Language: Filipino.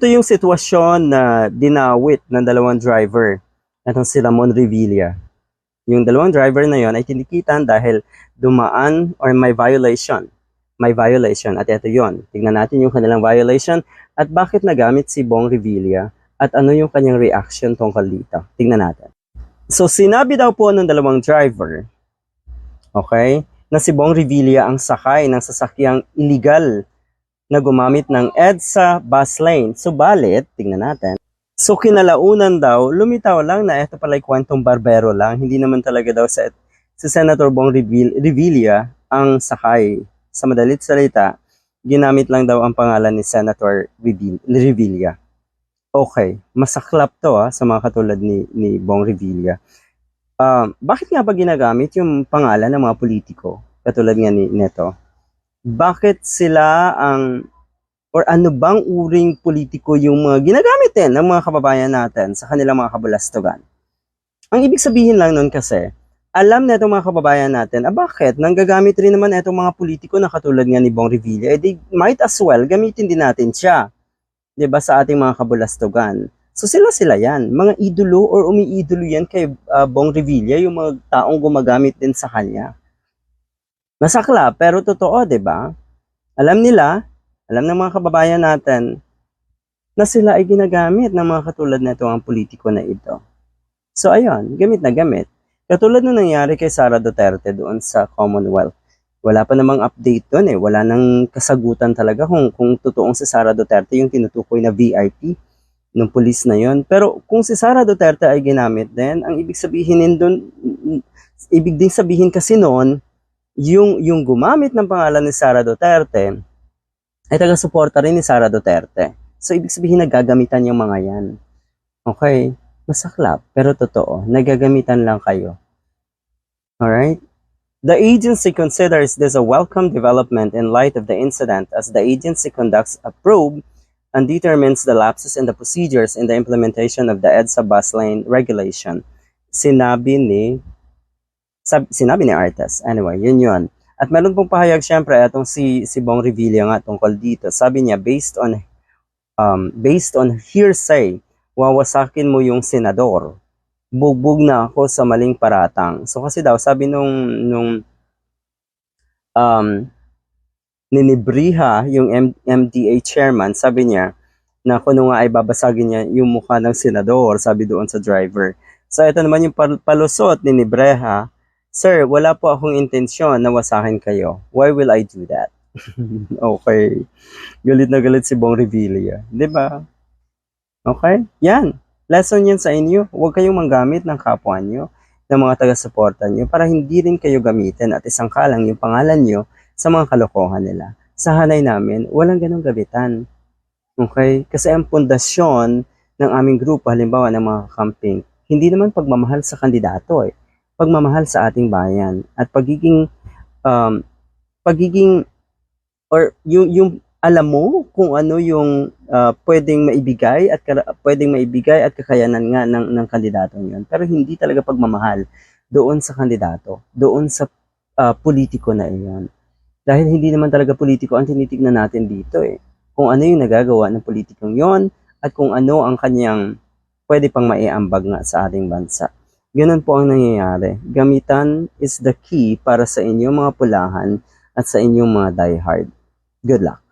Ito yung sitwasyon na dinawit ng dalawang driver. Itong si Ramon Revilla. Yung dalawang driver na yon ay tinikitan dahil dumaan or may violation. May violation. At ito yon. Tingnan natin yung kanilang violation at bakit nagamit si Bong Revilla at ano yung kanyang reaction tungkol dito. Tingnan natin. So sinabi daw po ng dalawang driver, okay, na si Bong Revilla ang sakay ng sasakyang illegal na gumamit ng EDSA bus lane. Subalit, tingnan natin. So kinalaunan daw, lumitaw lang na ito pala ay kwentong barbero lang. Hindi naman talaga daw sa si Senator Bong Revil- Revilla ang sakay. Sa madalit salita, ginamit lang daw ang pangalan ni Senator Revil- Revilla. Okay, masaklap to ah, sa mga katulad ni, ni Bong Revilla. Um, bakit nga ba ginagamit yung pangalan ng mga politiko? Katulad nga ni Neto bakit sila ang or ano bang uring politiko yung mga ginagamit din ng mga kababayan natin sa kanilang mga kabulastugan. Ang ibig sabihin lang nun kasi, alam na itong mga kababayan natin, ah bakit? Nanggagamit rin naman itong mga politiko na katulad nga ni Bong Revilla, eh, they might as well gamitin din natin siya. ba sa ating mga kabulastugan. So sila sila yan, mga idolo or umiidolo yan kay ah, Bong Revilla, yung mga taong gumagamit din sa kanya. Masakla, pero totoo, 'di ba? Alam nila, alam ng mga kababayan natin na sila ay ginagamit ng mga katulad na ito ang politiko na ito. So ayun, gamit na gamit. Katulad nung nangyari kay Sara Duterte doon sa Commonwealth. Wala pa namang update doon eh. Wala nang kasagutan talaga kung, kung totoong si Sara Duterte yung tinutukoy na VIP ng pulis na yon. Pero kung si Sara Duterte ay ginamit din, ang ibig sabihin din doon, ibig din sabihin kasi noon, yung, yung gumamit ng pangalan ni Sara Duterte ay taga-suporta rin ni Sara Duterte. So, ibig sabihin nagagamitan yung mga yan. Okay? Masaklap, pero totoo. Nagagamitan lang kayo. Alright? The agency considers this a welcome development in light of the incident as the agency conducts a probe and determines the lapses in the procedures in the implementation of the EDSA bus lane regulation. Sinabi ni sab, sinabi ni Artes. Anyway, yun yun. At meron pong pahayag syempre itong si si Bong Revilla nga tungkol dito. Sabi niya based on um, based on hearsay, wawasakin mo yung senador. Bugbog na ako sa maling paratang. So kasi daw sabi nung nung um ninibriha yung M- MDA chairman, sabi niya na kung ano nga ay babasagin niya yung mukha ng senador, sabi doon sa driver. So ito naman yung pal- palusot ni Nibreha, Sir, wala po akong intensyon na wasakin kayo. Why will I do that? okay. Galit na galit si Bong Revilla. Di ba? Okay? Yan. Lesson yan sa inyo. Huwag kayong manggamit ng kapwa nyo, ng mga taga-suporta nyo, para hindi rin kayo gamitin at isang kalang yung pangalan nyo sa mga kalokohan nila. Sa hanay namin, walang ganong gabitan. Okay? Kasi ang pundasyon ng aming grupo, halimbawa ng mga camping, hindi naman pagmamahal sa kandidato eh pagmamahal sa ating bayan at pagiging um, pagiging or yung yung alam mo kung ano yung uh, pwedeng maibigay at pwedeng maibigay at kakayanan nga ng ng kandidatong yun pero hindi talaga pagmamahal doon sa kandidato doon sa uh, politiko na iyon. Dahil hindi naman talaga politiko ang tinitignan natin dito eh. Kung ano yung nagagawa ng politikong yon at kung ano ang kanyang pwede pang maiambag nga sa ating bansa Ganun po ang nangyayari. Gamitan is the key para sa inyong mga pulahan at sa inyong mga diehard. Good luck!